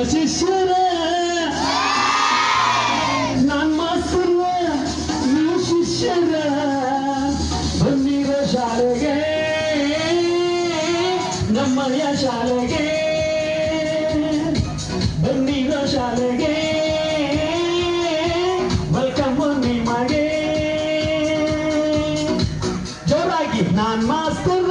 ಶಿಷ್ಯರ. ನಾನ್ ಮಾಸ್ತರ ನೀವು ಶಿಷ್ಯರ. ಬಂದಿರ ಶಾಲೆಗೆ ನಮ್ಮಯ ಶಾಲೆಗೆ. ಬಂದಿರ ಶಾಲೆಗೆ ಜೋರಾಗಿ ನಾನ್ ಮಾಸ್ತರ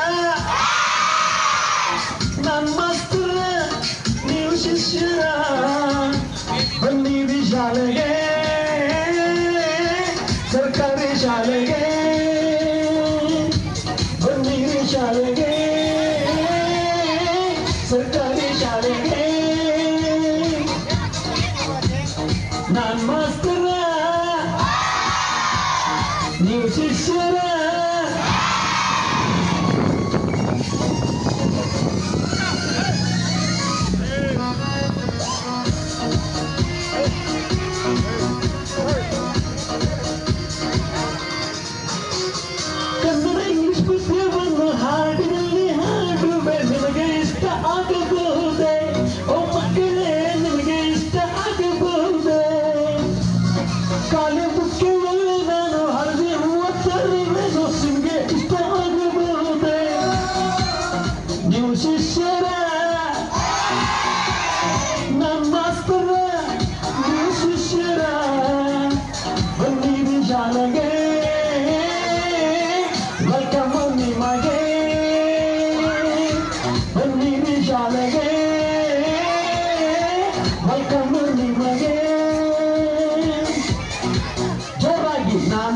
शिष्य बंदी भी शाल गए, सरकार भी शाल गए, बंदी भी शाल गए, सरकार भी शाल गए। नान मास्तर नीव शिष्य antes do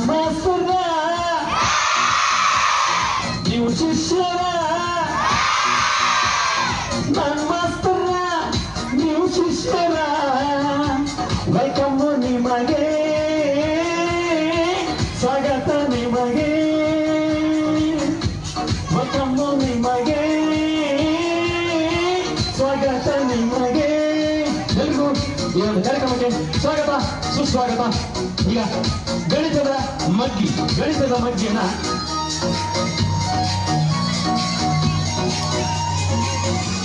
ಮಾಸ್ತರ ನೀವು ಶಿಷ್ಯರ ನಾನ್ ಮಾಸ್ತರ ನೀವು ಶಿಷ್ಯರ ವೆಲ್ಕಮ್ ನಿಮಗೆ ಈ ಒಂದು ಕಾರ್ಯಕ್ರಮಕ್ಕೆ ಸ್ವಾಗತ ಸುಸ್ವಾಗತ ಈಗ ಗಣಿತದ ಮಗ್ಗಿ ಗಣಿತದ ಮಗ್ಗಿಯನ್ನ Thank.